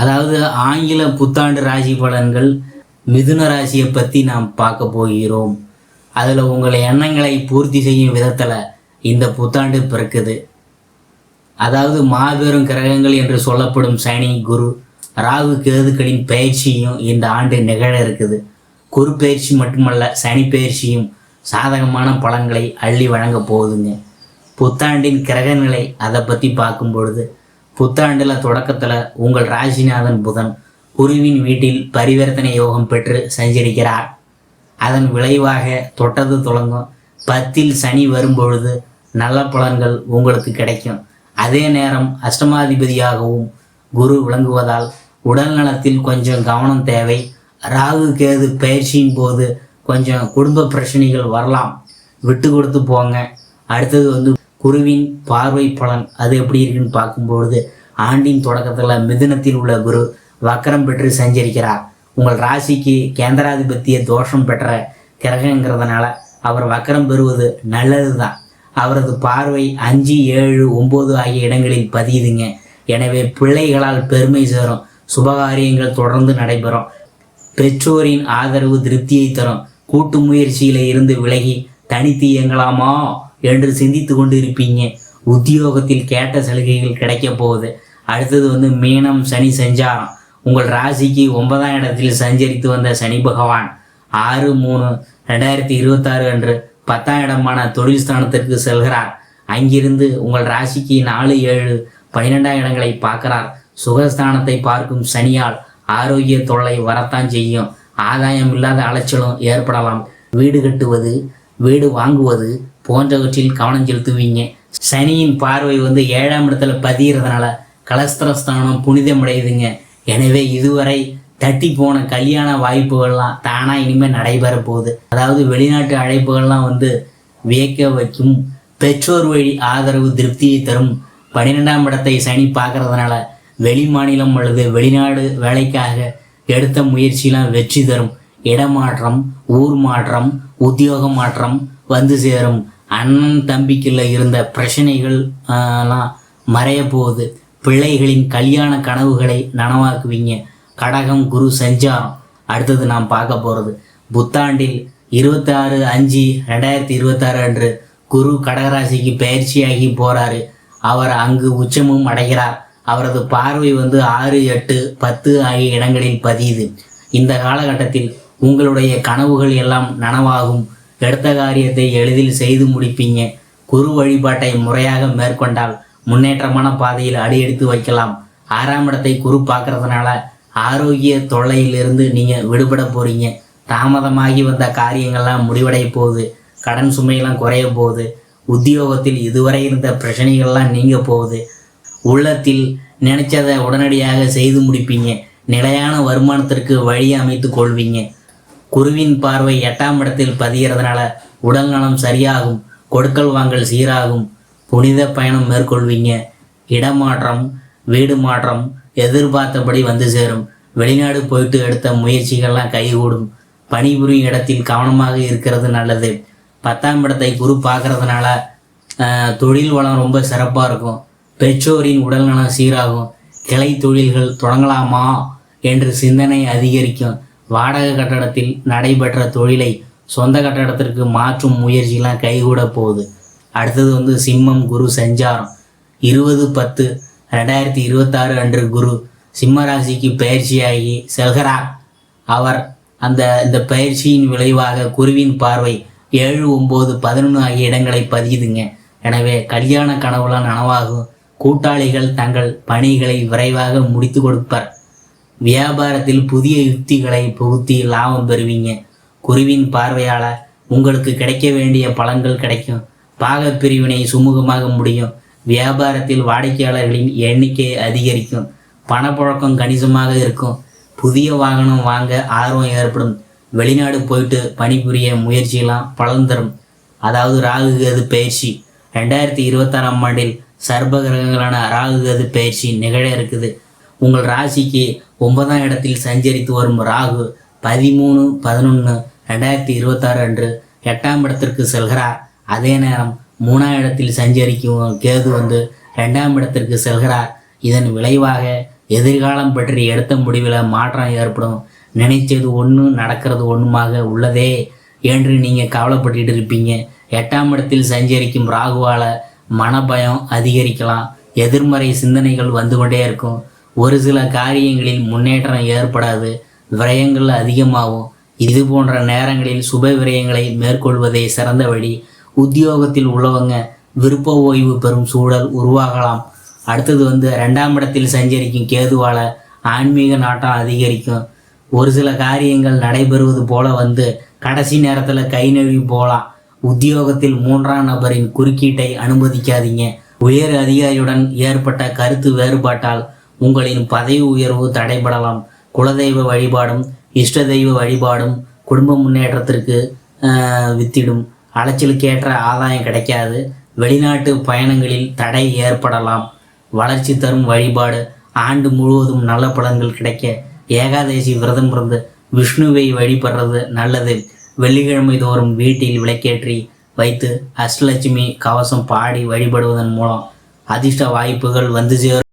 அதாவது ஆங்கில புத்தாண்டு ராசி பலன்கள் மிதுன ராசியை பற்றி நாம் பார்க்க போகிறோம். அதில் உங்கள் எண்ணங்களை பூர்த்தி செய்யும் விதத்தில் இந்த புத்தாண்டு பிறக்குது. அதாவது மாபெரும் கிரகங்கள் என்று சொல்லப்படும் சனி குரு ராகு கேதுக்களின் பயிற்சியும் இந்த ஆண்டு நிகழ இருக்குது. குரு பயிற்சி மட்டுமல்ல சனி பயிற்சியும் சாதகமான பலன்களை அள்ளி வழங்க போகுதுங்க. புத்தாண்டின் கிரகங்களை அதை பற்றி பார்க்கும் பொழுது புத்தாண்டில் தொடக்கத்தில் உங்கள் ராசிநாதன் புதன் குருவின் வீட்டில் பரிவர்த்தனை யோகம் பெற்று சஞ்சரிக்கிறார். அதன் விளைவாக தொட்டது தொடங்கும் பத்தில் சனி வரும்பொழுது நல்ல பலன்கள் உங்களுக்கு கிடைக்கும். அதே நேரம் அஷ்டமாதிபதியாகவும் குரு விளங்குவதால் உடல் நலத்தில் கொஞ்சம் கவனம் தேவை. ராகு கேது பயிற்சியின் போது கொஞ்சம் குடும்ப பிரச்சனைகள் வரலாம். விட்டு கொடுத்து போங்க. அடுத்தது வந்து குருவின் பார்வை பலன் அது எப்படி இருக்குன்னு பார்க்கும்பொழுது ஆண்டின் தொடக்கத்தில் மிதுனத்தில் உள்ள குரு வக்கரம் பெற்று சஞ்சரிக்கிறார். உங்கள் ராசிக்கு கேந்திராதிபத்திய தோஷம் பெற்ற கிரகங்கிறதுனால அவர் வக்கரம் பெறுவது நல்லது தான் அவரது பார்வை அஞ்சு ஏழு ஒம்பது ஆகிய இடங்களில் பதியுதுங்க. எனவே பிள்ளைகளால் பெருமை சேரும். சுபகாரியங்கள் தொடர்ந்து நடைபெறும். பெற்றோரின் ஆதரவு திருப்தியை தரும். கூட்டு முயற்சியில இருந்து விலகி தனித்து இயங்கலாமா? என்று சிந்தித்து கொண்டு இருப்பீங்க உத்தியோகத்தில் கேட்ட சலுகைகள் கிடைக்க போகுது. அடுத்தது வந்து மீனம் சனி சஞ்சாரம். உங்கள் ராசிக்கு ஒன்பதாம் இடத்தில் சஞ்சரித்து வந்த சனி பகவான். ஆறு மூணு ரெண்டாயிரத்தி இருபத்தாறு அன்று பத்தாம் இடமான தொழில் ஸ்தானத்திற்கு செல்கிறார். அங்கிருந்து உங்கள் ராசிக்கு நாலு ஏழு பன்னிரெண்டாம் இடங்களை பார்க்கிறார். சுகஸ்தானத்தை பார்க்கும் சனியால் ஆரோக்கிய தொல்லை வரத்தான் செய்யும். ஆதாயம் இல்லாத அலைச்சலும் ஏற்படலாம். வீடு கட்டுவது வீடு வாங்குவது போன்றவற்றில் கவனம் செலுத்துவீங்க. சனியின் பார்வை வந்து ஏழாம் இடத்துல பதியறதுனால கலஸ்திரஸ்தானம் புனிதமடையுதுங்க. எனவே இதுவரை தட்டி போன கல்யாண வாய்ப்புகள்லாம் தானாக இனிமேல் நடைபெற போகுது. அதாவது வெளிநாட்டு அழைப்புகள்லாம் வந்து வியக்க வைக்கும். பெற்றோர் வழி ஆதரவு திருப்தியை தரும். பன்னிரெண்டாம் இடத்தை சனி பார்க்கறதுனால வெளி மாநிலம் அல்லது வெளிநாடு வேலைக்காக எடுத்த முயற்சியெலாம் வெற்றி தரும். இடமாற்றம் ஊர் மாற்றம் உத்தியோக மாற்றம் வந்து சேரும். அண்ணன் தம்பிக்குள்ள இருந்த பிரச்சனைகள் எல்லாம் மறைய போகுது. பிள்ளைகளின் கல்யாண கனவுகளை நனவாக்குவீங்க. கடகம் குரு சஞ்சாரம். அடுத்தது நாம் பார்க்க போகிறது புத்தாண்டில் இருபத்தாறு அஞ்சு ரெண்டாயிரத்தி இருபத்தாறு அன்று குரு கடகராசிக்கு பயிற்சியாகி போகிறாரு அவர் அங்கு உச்சமும் அடைகிறார். அவரது பார்வை வந்து ஆறு எட்டு பத்து ஆகிய இடங்களில் பதியுது. இந்த காலகட்டத்தில் உங்களுடைய கனவுகள் எல்லாம் நனவாகும். எடுத்த காரியத்தை எளிதில் செய்து முடிப்பீங்க. குரு வழிபாட்டை முறையாக மேற்கொண்டால் முன்னேற்றமான பாதையில் அடியெடுத்து வைக்கலாம். ஆறாம் இடத்தை குரு பார்க்கறதுனால ஆரோக்கிய தொல்லையிலிருந்து நீங்கள் விடுபட போறீங்க. தாமதமாகி வந்த காரியங்கள்லாம் முடிவடைய போகுது. கடன் சுமையெல்லாம் குறைய போகுது. உத்தியோகத்தில் இதுவரை இருந்த பிரச்சனைகள்லாம் நீங்க போகுது. உள்ளத்தில் நினைச்சதை உடனடியாக செய்து முடிப்பீங்க. நிலையான வருமானத்திற்கு வழி அமைத்து கொள்வீங்க. குருவின் பார்வை எட்டாம் இடத்தில் பதிகிறதுனால உடல் நலம் சரியாகும் கொடுக்கல் வாங்கல் சீராகும். புனித பயணம் மேற்கொள்வீங்க. இடமாற்றம் வீடு மாற்றம் எதிர்பார்த்தபடி வந்து சேரும். வெளிநாடு போயிட்டு எடுத்த முயற்சிகள்லாம் கைகூடும். பணிபுரியும் இடத்தில் கவனமாக இருக்கிறது நல்லது. பத்தாம் இடத்தை குரு பார்க்கறதுனால தொழில் வளம் ரொம்ப சிறப்பாக இருக்கும். பெற்றோரின் உடல்நலம் சீராகும். கிளை தொழில்கள் தொடங்கலாமா? என்று சிந்தனை அதிகரிக்கும். வாடகை கட்டடத்தில் நடைபெற்ற தொழிலை சொந்த கட்டடத்திற்கு மாற்றும் முயற்சிலாம் கைகூட போகுது. அடுத்தது வந்து சிம்மம் குரு சஞ்சாரம். இருபது பத்து ரெண்டாயிரத்தி இருபத்தாறு அன்று குரு சிம்ம ராசிக்கு பயிற்சியாகி செல்கிறார். அவர் அந்த இந்த பயிற்சியின் விளைவாக குருவின் பார்வை ஏழு ஒம்பது பதினொன்று ஆகிய இடங்களை பதியுதுங்க. எனவே கல்யாண கனவுலாம் நனவாகும். கூட்டாளிகள் தங்கள் பணிகளை விரைவாக முடித்து கொடுப்பர். வியாபாரத்தில் புதிய யுக்திகளை புகுத்தி லாபம் பெறுவீங்க. குருவின் பார்வையால் உங்களுக்கு கிடைக்க வேண்டிய பலன்கள் கிடைக்கும். பாகப் பிரிவினை சுமூகமாக முடியும். வியாபாரத்தில் வாடிக்கையாளர்களின் எண்ணிக்கை அதிகரிக்கும். பணப்புழக்கம் கணிசமாக இருக்கும். புதிய வாகனம் வாங்க ஆர்வம் ஏற்படும். வெளிநாடு போயிட்டு பணிபுரிய முயற்சியெல்லாம் பலன் தரும். அதாவது ராகு கது பயிற்சி. ரெண்டாயிரத்தி இருபத்தாறாம் ஆண்டில் சர்ப கிரகங்களான ராகு கேது பயிற்சி நிகழ இருக்குது. உங்கள் ராசிக்கு ஒன்பதாம் இடத்தில் சஞ்சரித்து வரும் ராகு பதிமூணு பதினொன்று ரெண்டாயிரத்தி இருபத்தாறு அன்று எட்டாம் இடத்திற்கு செல்கிறார். அதே நேரம் மூணாம் இடத்தில் சஞ்சரிக்கும் கேது வந்து ரெண்டாம் இடத்திற்கு செல்கிறார். இதன் விளைவாக எதிர்காலம் பற்றி எடுத்த முடிவில் மாற்றம் ஏற்படும். நினைச்சது ஒன்று நடக்கிறது ஒன்றுமாக உள்ளதே என்று நீங்கள் கவலைப்பட்டுட்டு இருப்பீங்க. எட்டாம் இடத்தில் சஞ்சரிக்கும் ராகுவால மனபயம் அதிகரிக்கலாம். எதிர்மறை சிந்தனைகள் வந்து கொண்டே இருக்கும். ஒரு சில காரியங்களில் முன்னேற்றம் ஏற்படாது விரயங்கள் அதிகமாகும். இது போன்ற நேரங்களில் சுப விரயங்களை மேற்கொள்வதே சிறந்த வழி. உத்தியோகத்தில் உள்ளவங்க விருப்ப ஓய்வு பெறும் சூழல் உருவாகலாம். அடுத்தது வந்து ரெண்டாம் இடத்தில் சஞ்சரிக்கும் கேதுவால ஆன்மீக நாட்டம் அதிகரிக்கும். ஒரு சில காரியங்கள் நடைபெறுவது போல வந்து கடைசி நேரத்தில் கை நழுவி போகலாம். உத்தியோகத்தில் மூன்றாம் நபரின் குறுக்கீட்டை அனுமதிக்காதீங்க. உயர் அதிகாரியுடன் ஏற்பட்ட கருத்து வேறுபாட்டால் உங்களின் பதவி உயர்வு தடைபடலாம். குலதெய்வ வழிபாடும் இஷ்ட தெய்வ வழிபாடும் குடும்ப முன்னேற்றத்திற்கு வித்திடும். அலைச்சலுக்கேற்ற ஆதாயம் கிடைக்காது. வெளிநாட்டு பயணங்களில் தடை ஏற்படலாம். வளர்ச்சி தரும் வழிபாடு ஆண்டு முழுவதும் நல்ல பலன்கள் கிடைக்க. ஏகாதசி விரதம் இருந்து விஷ்ணுவை வழிபடுறது நல்லது. வெள்ளிக்கிழமை தோறும் வீட்டில் விளக்கேற்றி வைத்து அஷ்டலட்சுமி கவசம் பாடி வழிபடுவதன் மூலம் அதிர்ஷ்ட வாய்ப்புகள் வந்து சேரும்.